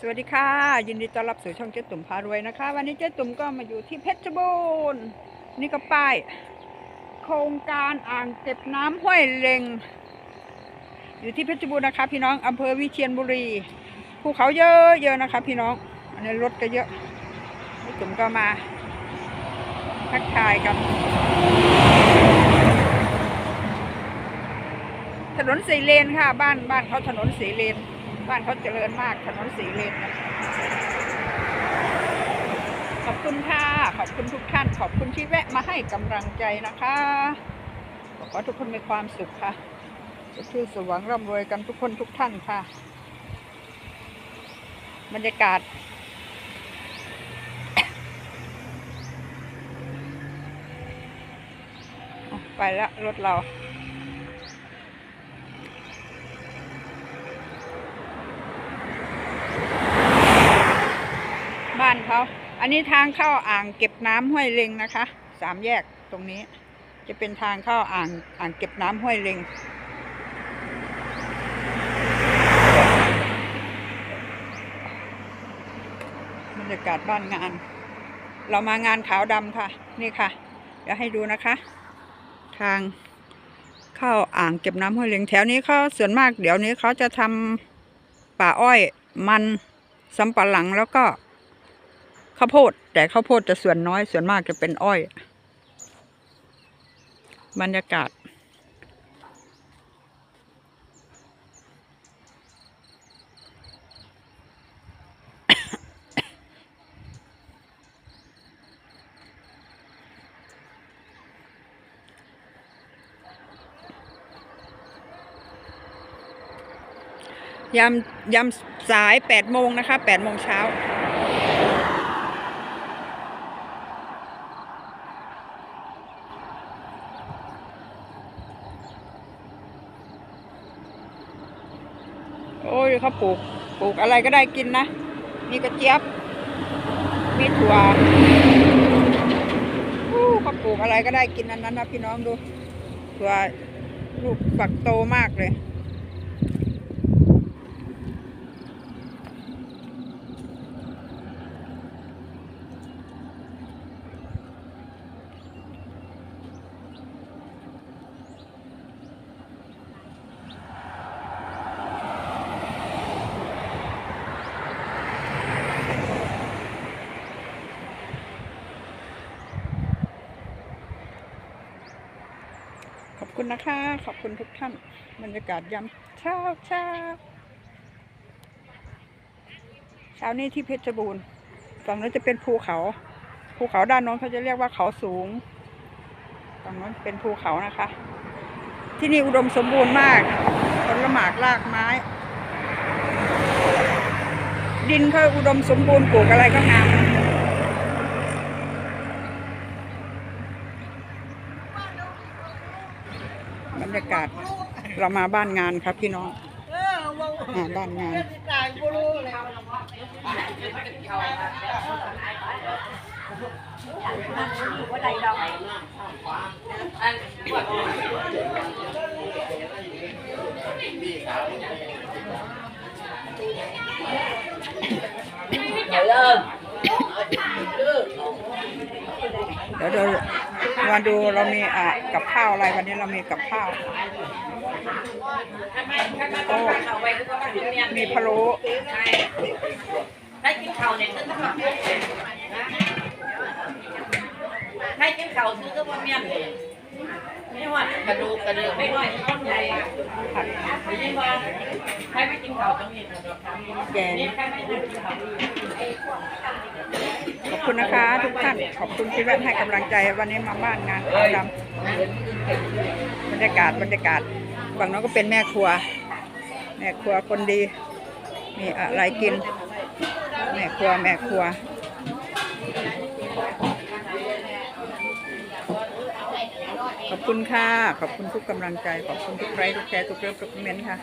สวัสดีค่ะ ยินดีต้อนรับสู่ช่องเจ๊ตุ่มพารวยนะคะ วันนี้เจ๊ตุ่มก็มาอยู่ที่เพชรบูรณ์นี่ก็ป้าย โครงการอ่างเก็บน้ำห้วยเล็ง อยู่ที่เพชรบูรณ์นะคะ พี่น้องอำเภอวิเชียรบุรีภูเขาเยอะเยอะนะคะ พี่น้องอันนี้รถก็เยอะเจ๊ตุ่มก็มาทักทายกันถนนสีเลนค่ะ บ้านบ้านเขาถนนสีเลน บ้านเขาเจริญมากถนนสีเลนขอบคุณค่ะ ขอบคุณทุกท่าน ขอบคุณที่แวะมาให้กำลังใจนะคะขอให้ทุกคนมีความสุขค่ะจะชื่อสว่างร่ำรวยกันทุกคนทุกท่านค่ะ บรรยากาศ ไปแล้วรถเรา บ้านเขาอันนี้ทางเข้าอ่างเก็บน้ำห้วยเล็งนะคะ สามแยกตรงนี้ จะเป็นทางเข้าอ่างอ่างเก็บน้ำห้วยเล็งบรรยากาศบ้านงาน เรามางานขาวดำค่ะ นี่ค่ะ เดี๋ยวให้ดูนะคะ ทางเข้าอ่างเก็บน้ำห้วยเล็งแถวนี้เขาส่วนมากเดี๋ยวนี้เขาจะทำป่าอ้อยมันสำปะหลังแล้วก็ ข้าวโพด แต่ข้าวโพดจะส่วนน้อยส่วนมากจะเป็นอ้อย บรรยากาศ ยามยามสายแปดโมงนะคะแปดโมงเช้า โอ้ยเขาปลูก ปลูกอะไรก็ได้กินนะ มีกระเจี๊ยบ มีถั่วเขาปลูกอะไรก็ได้กินอันนั้นนะพี่น้องดูถั่วลูกฝักโตมากเลย คุณนะคะ ขอบคุณทุกท่าน บรรยากาศยามเช้าเช้าเช้านี้ที่เพชรบูรณ์ฝั่งนั้นจะเป็นภูเขา ภูเขาด้านโน้นเขาจะเรียกว่าเขาสูงฝั่งนั้นเป็นภูเขานะคะ ที่นี่อุดมสมบูรณ์มากผลหมากรากไม้ ดินเขาอุดมสมบูรณ์ปลูกอะไรก็งาม บรรยากาศเรามาบ้านงานครับพี่น้องอ่าบ้านงานเดี๋ยวเรา มาดูเรามีอะกับข้าวอะไรวันนี้เรามีกับข้าวโอ้มีพะโล้ให้กินเข่าเนี่ยคือต้องมาเมียนให้กินเข่าคือต้องมาเมียนไม่ว่ากระดูกกระเดือกไม่น้อยต้นใหญ่ไม่ใช่ว่าใครไม่กินเข่าต้องมีแกงนี่ใครไม่กินขอบคุณนะคะ ขอบคุณที่แวะให้กำลังใจวันนี้มาบ้านงานขาวดำบรรยากาศบรรยากาศฝั่งนั้นก็เป็นแม่ครัว แม่ครัวคนดี มีอะไรกิน แม่ครัวแม่ครัวขอบคุณค่ะ ขอบคุณทุกกำลังใจ ขอบคุณทุกไลค์ทุกแชร์ทุกเลิฟทุกคอมเมนต์ค่ะ